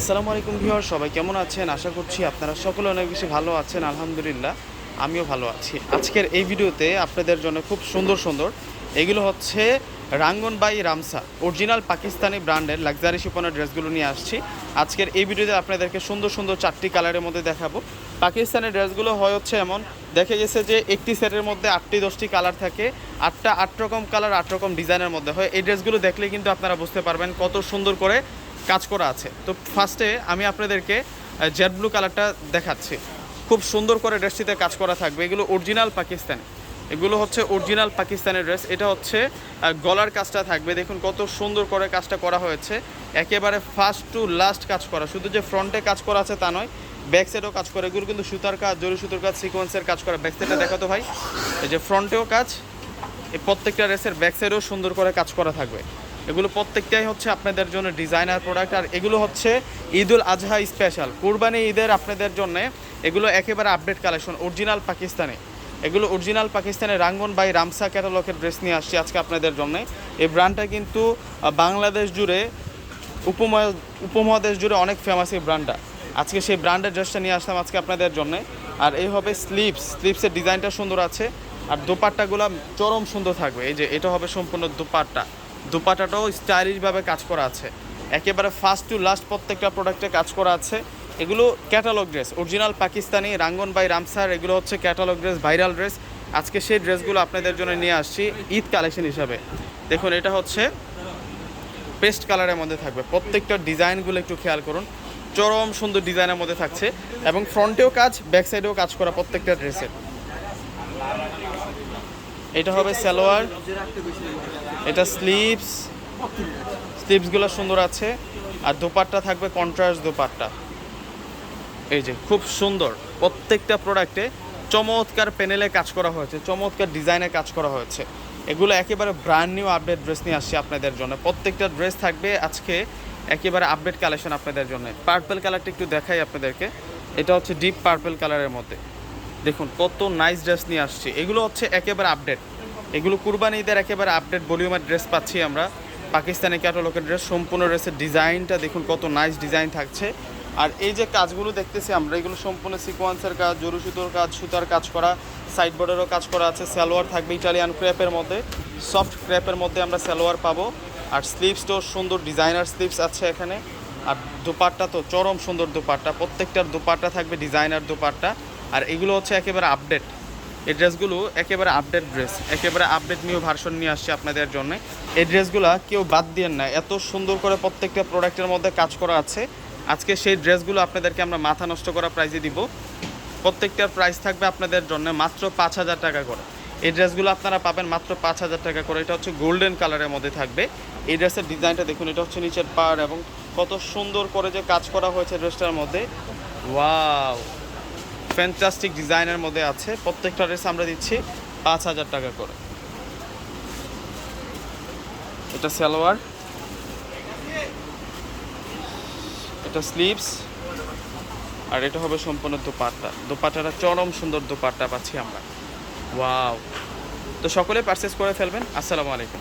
আসসালামু আলাইকুম ভিউয়ার সবাই কেমন আছেন? আশা করছি আপনারা সকলে অনেক বেশি ভালো আছেন, আলহামদুলিল্লাহ। আমিও ভালো আছি। আজকের এই ভিডিওতে আপনাদের জন্য খুব সুন্দর সুন্দর, এগুলো হচ্ছে Rangoon by Ramsha, original Pakistani ব্র্যান্ডের লাক্সারি শিপনের ড্রেসগুলো নিয়ে আসছি। আজকের এই ভিডিওতে আপনাদেরকে সুন্দর সুন্দর চারটি কালারের মধ্যে দেখাবো। পাকিস্তানের ড্রেসগুলো হয় হচ্ছে এমন, দেখে গেছে যে একটি সেটের মধ্যে আটটি দশটি কালার থাকে, আটটা আট রকম কালার, আট রকম ডিজাইনের মধ্যে হয়। এই ড্রেসগুলো দেখলে কিন্তু আপনারা বুঝতে পারবেন কত সুন্দর করে কাজ করা আছে। তো ফার্স্টে আমি আপনাদেরকে জেড ব্লু কালারটা দেখাচ্ছি। খুব সুন্দর করে ড্রেসটিতে কাজ করা থাকবে। এগুলো অরিজিনাল পাকিস্তানি। এগুলো হচ্ছে অরিজিনাল পাকিস্তানের ড্রেস এটা হচ্ছে গলার কাজটা থাকবে। দেখুন কত সুন্দর করে কাজটা করা হয়েছে। একেবারে ফার্স্ট টু লাস্ট কাজ করা। শুধু যে ফ্রন্টে কাজ করা আছে তা নয় ব্যাক সাইডেও কাজ করে। এগুলো কিন্তু সুতার কাজ, জরি সুতোর কাজ সিকোয়েন্সের কাজ করা। ব্যাক সাইডটা দেখাতো ভাই। এই যে ফ্রন্টেও কাজ, এই প্রত্যেকটা ড্রেসের ব্যাক সাইডেও সুন্দর করে কাজ করা থাকবে। এগুলো প্রত্যেকটাই হচ্ছে আপনাদের জন্য ডিজাইনার প্রোডাক্ট আর এগুলো হচ্ছে ঈদুল আজহা স্পেশাল কুরবানি ঈদের আপনাদের জন্য এগুলো একেবারে আপডেট কালেকশন অরিজিনাল পাকিস্তানে। এগুলো অরিজিনাল পাকিস্তানের রাঙ্গন বাই রামসা ক্যাটালগের ড্রেস নিয়ে আসছি আজকে আপনাদের জন্য। এই ব্র্যান্ডটা কিন্তু বাংলাদেশ জুড়ে উপমহা উপমহাদেশ জুড়ে অনেক ফেমাস এই ব্র্যান্ডটা আজকে সেই ব্র্যান্ডের ড্রেসটা নিয়ে আসলাম আজকে আপনাদের জন্য। আর এই হবে স্লিপস স্লিপসের ডিজাইনটা সুন্দর আছে। আর দোপাট্টাগুলো চরম সুন্দর থাকবে। এই যে, এটা হবে সম্পূর্ণ দোপাট্টা। দোপাট্টাটাও স্টাইলিশভাবে কাজ করা আছে। একেবারে ফার্স্ট টু লাস্ট প্রত্যেকটা প্রোডাক্টে কাজ করা আছে। এগুলো catalog dress original Pakistani, Rangoon by Ramsar এগুলো হচ্ছে ক্যাটালগ ড্রেস ভাইরাল ড্রেস আজকে সেই ড্রেসগুলো আপনাদের জন্য নিয়ে আসছি ঈদ কালেকশন হিসাবে। দেখুন, এটা হচ্ছে পেস্ট কালারের মধ্যে থাকবে। প্রত্যেকটা ডিজাইনগুলো একটু খেয়াল করুন। চরম সুন্দর ডিজাইনের মধ্যে থাকছে এবং ফ্রন্টেও কাজ ব্যাক সাইডেও কাজ করা প্রত্যেকটা ড্রেসের এটা হবে সালোয়ার, এটা স্লিপস স্লিপসগুলো সুন্দর আছে, আর দোপাট্টা থাকবে কন্ট্রাস্ট দোপাট্টা। এই যে, খুব সুন্দর। প্রত্যেকটা প্রোডাক্টে চমৎকার প্যানেলে কাজ করা হয়েছে, চমৎকার ডিজাইনে কাজ করা হয়েছে। এগুলো একেবারে ব্র্যান্ড নিউ আপডেট ড্রেস নিয়ে আসছি আপনাদের জন্য। প্রত্যেকটা ড্রেস থাকবে আজকে একেবারে আপডেট কালেকশন আপনাদের জন্য। পার্পেল কালারটা একটু দেখাই আপনাদেরকে। এটা হচ্ছে ডিপ পার্পেল কালারের মধ্যে। দেখুন, কত নাইস ড্রেস নিয়ে আসছি। এগুলো হচ্ছে একেবারে আপডেট এগুলো কুরবানি ঈদের একেবারে আপডেট ভলিউমের ড্রেস পাচ্ছি আমরা। পাকিস্তানি ক্যাটালগের ড্রেস সম্পূর্ণ ড্রেসের ডিজাইনটা দেখুন, কত নাইস ডিজাইন থাকছে। আর এই যে কাজগুলো দেখতেছি আমরা, এগুলো সম্পূর্ণ সিকোয়েন্সের কাজ, জরু সুতোর কাজ, সুতার কাজ করা সাইড বোর্ডেরও কাজ করা আছে, সালোয়ার থাকবে ইটালিয়ান ক্র্যাপের মধ্যে সফট ক্র্যাপের মধ্যে আমরা সালোয়ার পাবো। আর স্লিভসটাও সুন্দর ডিজাইনার স্লিপস আছে এখানে। আর দোপাট্টা তো চরম সুন্দর দোপাট্টা, প্রত্যেকটার দোপাট্টা থাকবে ডিজাইনার দোপাট্টা। আর এগুলো হচ্ছে একেবারে আপডেট এই ড্রেসগুলো একেবারে আপডেট ড্রেস একেবারে আপডেট নিউ ভার্সন নিয়ে আসছে আপনাদের জন্য। এই ড্রেসগুলো কেউ বাদ দিয়ে না, এত সুন্দর করে প্রত্যেকটা প্রোডাক্টের মধ্যে কাজ করা আছে। আজকে সেই ড্রেসগুলো আপনাদেরকে আমরা মাথা নষ্ট করা প্রাইজে দিব। প্রত্যেকটার প্রাইস থাকবে আপনাদের জন্য মাত্র পাঁচ হাজার টাকা করে। এই ড্রেসগুলো আপনারা পাবেন মাত্র পাঁচ হাজার টাকা করে। এটা হচ্ছে গোল্ডেন কালারের মধ্যে থাকবে। এই ড্রেসের ডিজাইনটা দেখুন, এটা হচ্ছে নিচের পাড় এবং কত সুন্দর করে যে কাজ করা হয়েছে ড্রেসটার মধ্যে। ওয়াও ফ্যান্টাস্টিক ডিজাইনের মধ্যে আছে। প্রত্যেকটা ড্রেস আমরা দিচ্ছি পাঁচ হাজার টাকা করে। এটা সালোয়ার। এটা স্লিভস আর এটা হবে সম্পূর্ণ দোপাট্টা। দোপাট্টাটা চরম সুন্দর দোপাট্টা পাচ্ছি আমরা। ওয়াও তো সকলে পারচেস করে ফেলবেন। আসসালামু আলাইকুম।